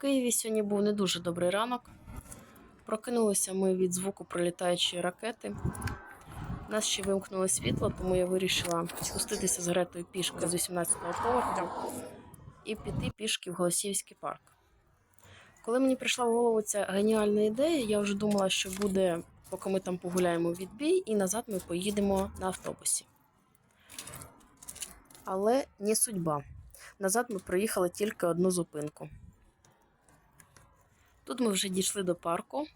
Києві сьогодні був не дуже добрий ранок. Прокинулися ми від звуку прилітаючої ракети. У нас ще вимкнули світло, тому я вирішила спуститися з Гретою пішки з 18-го поверху і піти пішки в Голосіївський парк. Коли мені прийшла в голову ця геніальна ідея, я вже думала, що буде, поки ми там погуляємо відбій, і назад ми поїдемо на автобусі. Але не судьба. Назад ми проїхали тільки одну зупинку. Тут ми вже дійшли до парку.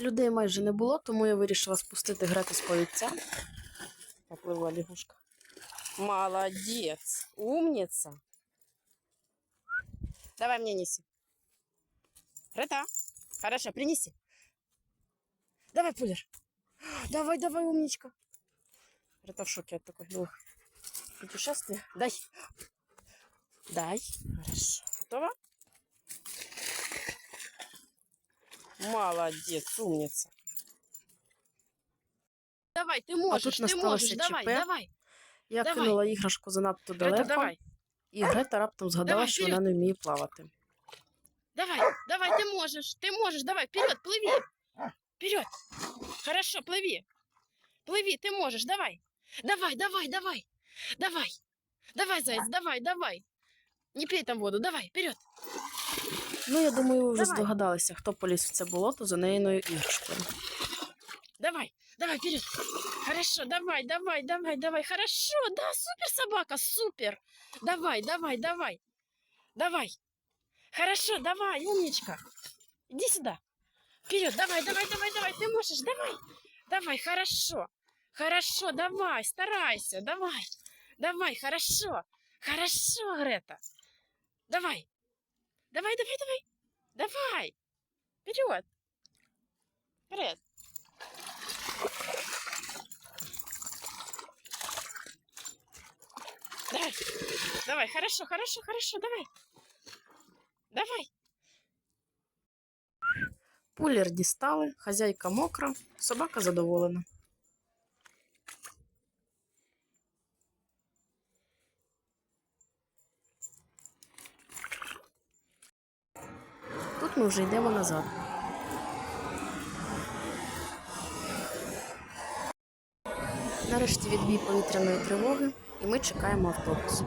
Людей майже не було, тому я вирішила спустити грати з повідця. Попливла лягушка. Молодец, умница. Давай мне неси. Рета, хорошо, принеси. Давай, пулер. Давай, давай, умничка. Рета в шоке от такой ну, путешествия. Дай. Дай. Хорошо. Готова? Молодец, умница. Давай, ты можешь, тут ты насталося можешь, давай, ЧП. давай. Я Давай. кинула іграшку занадто Грета, далеко, давай, і Грета раптом згадала, Давай, що вона не вміє плавати. давай, давай, ты можешь, ты можешь, давай, вперед, плыви. Вперед. Хорошо, плыви. Плыви, ты можешь, давай. Давай, давай, давай. Давай. Давай, заяц, давай, давай. Не пей там воду, давай, вперед. Ну, я думаю, ви вже Давай. здогадалися, хто поліз в це болото за неїною іграшкою. Давай, давай, вперед. Хорошо, давай, давай, давай, давай. Хорошо, да, супер собака, супер. Давай, давай, давай. Давай. Хорошо, давай, умничка. Иди сюда. Вперед, давай, давай, давай, давай. Ты можешь, давай. Давай, хорошо. Хорошо, давай, старайся, давай. Давай, хорошо. Хорошо, Грета. Давай. Давай, давай, давай. Давай. Вперед. Вперед. Давай, давай, хорошо, хорошо, хорошо, давай. Давай. Пулер дістали, хазяйка мокра, собака задоволена. Ми вже йдемо назад. Нарешті відбій повітряної тривоги, і ми чекаємо автобус.